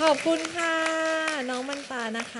ขอบคุณค่ะ น้องมันตานะคะ